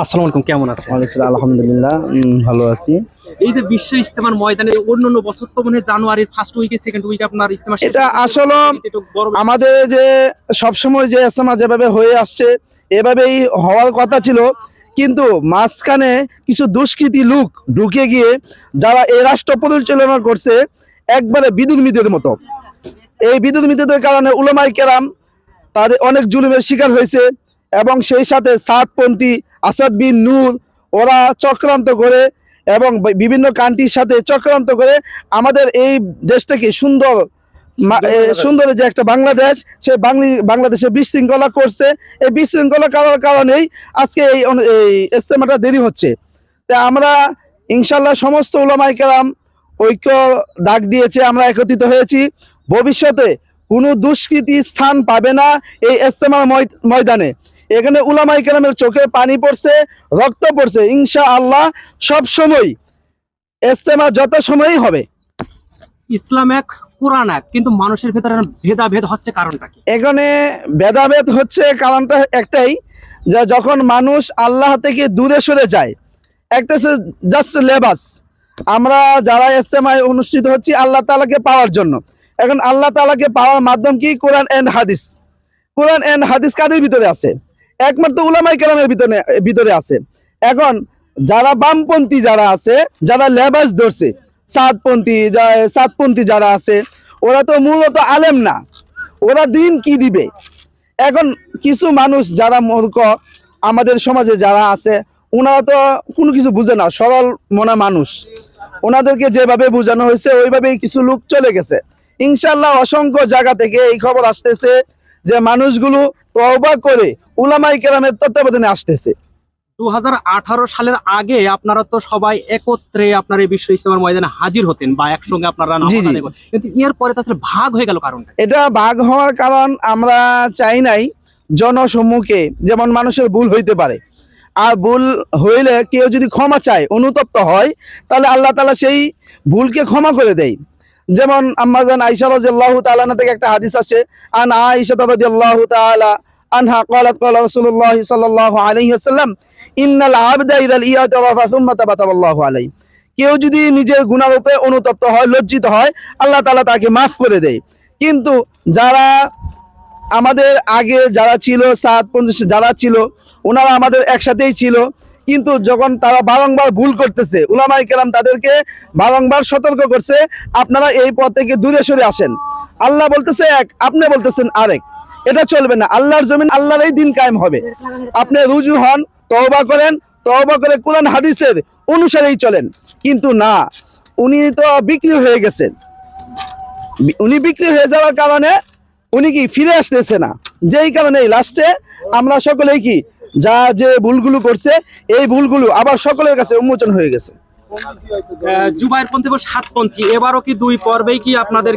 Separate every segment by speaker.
Speaker 1: আসসালামু আলাইকুম কেমন আছেন?
Speaker 2: ওয়ালাইকুম আলহামদুলিল্লাহ ভালো আছি।
Speaker 1: এই যে বিশ্ব ইস্তেমার ময়দানে বছর তো মনে জানুয়ারির ফার্স্ট উইকে সেকেন্ড উইকে আপনার ইস্তেমা শেষ
Speaker 2: এটা আসলে আমাদের যে সবসময় যে এসএমআ যেভাবে হয়ে আসছে এভাবেই হওয়ার কথা ছিল কিন্তু মাঝখানে কিছু দুষ্কৃতী লোক ঢুকে গিয়ে যারা এই রাষ্ট্র পরিচালনা করছে একবারে বিদ্যুৎ মিদের মতো। এই বিদ্যুৎ মিদের কারণে উলামাই কেরাম তাদের অনেক জুলুমের শিকার হয়েছে এবং সেই সাথে সাতপন্থী আসাদ বিন নূর ওরা চক্রান্ত করে এবং বিভিন্ন কান্ট্রির সাথে চক্রান্ত করে আমাদের এই দেশটাকে সুন্দর সুন্দর যে একটা বাংলাদেশ সে বাংলি বাংলাদেশে বিশৃঙ্খলা করছে। এই বিশৃঙ্খলা করার কারণেই আজকে এই এই ইস্তেমাটা দেরি হচ্ছে। তা আমরা ইনশাল্লাহ সমস্ত ওলামাই কেরাম ঐক্য ডাক দিয়েছে আমরা একত্রিত হয়েছি। ভবিষ্যতে কোনো দুষ্কৃতি স্থান পাবে না এই ইস্তেমার ময়- ময়দানে। এখানে উলামাই কেরামের চোখে পানি পড়ছে রক্ত পড়ছে। ইনশা আল্লাহ সব সময় ইস্তেমা যত সময়ই হবে।
Speaker 1: ইসলাম এক কোরআন এক কিন্তু মানুষের ভেতরে ভেদাভেদ হচ্ছে কারণটা কি?
Speaker 2: এখানে ভেদাভেদ হচ্ছে কারণটা একটাই যে যখন মানুষ আল্লাহ থেকে দূরে সরে যায় একটা হচ্ছে জাস্ট লেবাস আমরা যারা এসএমআই অনুষ্ঠিত হচ্ছি আল্লাহ তালাকে পাওয়ার জন্য। এখন আল্লাহ তালাকে পাওয়ার মাধ্যম কি? কোরআন এন্ড হাদিস। কোরআন এন্ড হাদিস কাদের ভিতরে আছে? একমাত্র উলামাই কেরামের ভিতরে ভিতরে আছে। এখন যারা বামপন্থী যারা আছে, যারা লেবাস ধরছে, সাতপন্থী সাতপন্থী যারা আছে, ওরা তো মূলত আলেম না। ওরা দিন কি দিবে? এখন কিছু মানুষ যারা মূর্খ, আমাদের সমাজে যারা আছে, ওনারা তো কোনো কিছু বুঝে না, সরল মনা মানুষ। ওনাদেরকে যেভাবে বোঝানো হয়েছে, ওইভাবেই কিছু লোক চলে গেছে। ইনশাল্লাহ অসংখ্য জায়গা থেকে এই খবর আসতেছে। যে মানুষগুলো তওবা করে উলামাই কেরামের তত্ত্বাবধানে আসতেছে
Speaker 1: দু হাজার আঠারো সালের আগে আপনারা তো সবাই একত্রে আপনার এই বিশ্ব ইস্তেমার ময়দানে হাজির হতেন বা একসঙ্গে আপনারা। কিন্তু এর পরে তাহলে ভাগ হয়ে গেল কারণটা কি?
Speaker 2: এটা ভাগ হওয়ার কারণ আমরা চাই নাই জনসম্মুখে যেমন মানুষের ভুল হইতে পারে আর ভুল হইলে কেউ যদি ক্ষমা চায় অনুতপ্ত হয় তাহলে আল্লাহ তালা সেই ভুলকে ক্ষমা করে দেয় যেমন আম্মাজান আইসা রাদিয়াল্লাহু তাআলা থেকে একটা হাদিস আছে আন আয়েশা রাদিয়াল্লাহু তাআলা আনহা قالت قال رسول الله صلى الله عليه وسلم ان العبد اذا اعترف ثم تاب الله عليه কেউ যদি নিজের গুনার উপরে অনুতপ্ত হয় লজ্জিত হয় আল্লাহ তাআলা তাকে মাফ করে দেয় কিন্তু যারা আমাদের আগে যারা ছিল সাত পঞ্চাশ যারা ছিল ওনারা আমাদের একসাথেই ছিল কিন্তু যখন তারা বারংবার ভুল করতেছে উলামাই কেরাম তাদেরকে বারংবার সতর্ক করছে, আপনারা এই পথ থেকে দূরে সরে আসেন। আল্লাহ বলতেছে এক, আপনি বলতেছেন আরেক। এটা চলবে না, আল্লাহর জমিন আল্লাহর এই দিন কায়েম হবে। আপনি রুজু হন, তওবা করেন, তওবা করে কোরআন, হাদিসের অনুসারেই চলেন। কিন্তু না, উনি তো বিক্রি হয়ে গেছেন। উনি বিক্রি হয়ে যাওয়ার কারণে উনি কি ফিরে আসতেছে না? যেই কারণে লাস্টে আমরা সকলেই কি যা যে ভুলগুলো করছে এই ভুলগুলো আবার সকলের কাছে উন্মোচন হয়ে গেছে।
Speaker 1: আহ, জুবাইর পন্থী এবং সাতপন্থী এবারও কি দুই পর্বেই কি আপনাদের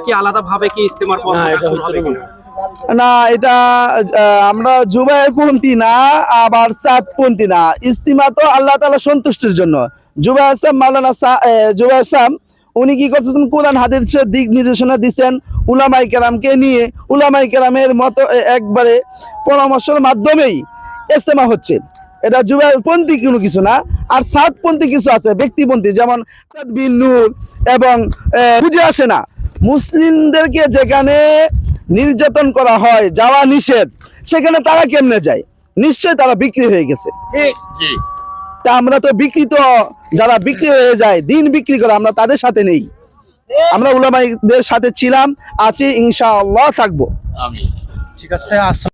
Speaker 1: ইস্তেমার?
Speaker 2: না এটা আমরা জুবাইর পন্থী না আবার সাতপন্থী না। ইস্তিমা তো আল্লাহ তালা সন্তুষ্টির জন্য। জুবাই সা- এ, জুবাই আসলাম উনি কি করতেছেন? কোরআন হাদিসের দিক নির্দেশনা দিচ্ছেন উলামাই কেরামকে নিয়ে। উলামাই কেরামের মতো একবারে পরামর্শের মাধ্যমেই ইস্তেমা হচ্ছে। এটা জুবাইর পন্থী কোনো কিছু না আর সাতপন্থী কিছু আছে ব্যক্তিপন্থী যেমন বিন নূর এবং বুঝে আসে না। মুসলিমদেরকে যেখানে নির্যাতন করা হয় যাওয়া নিষেধ সেখানে তারা কেমনে যায়? নিশ্চয় তারা বিক্রি হয়ে গেছে। তা আমরা তো বিকৃত যারা বিক্রি হয়ে যায় দিন বিক্রি করে আমরা তাদের সাথে নেই। আমরা উলামাইদের সাথে ছিলাম আছি ইনশাআল্লাহ থাকব।
Speaker 1: ঠিক আছে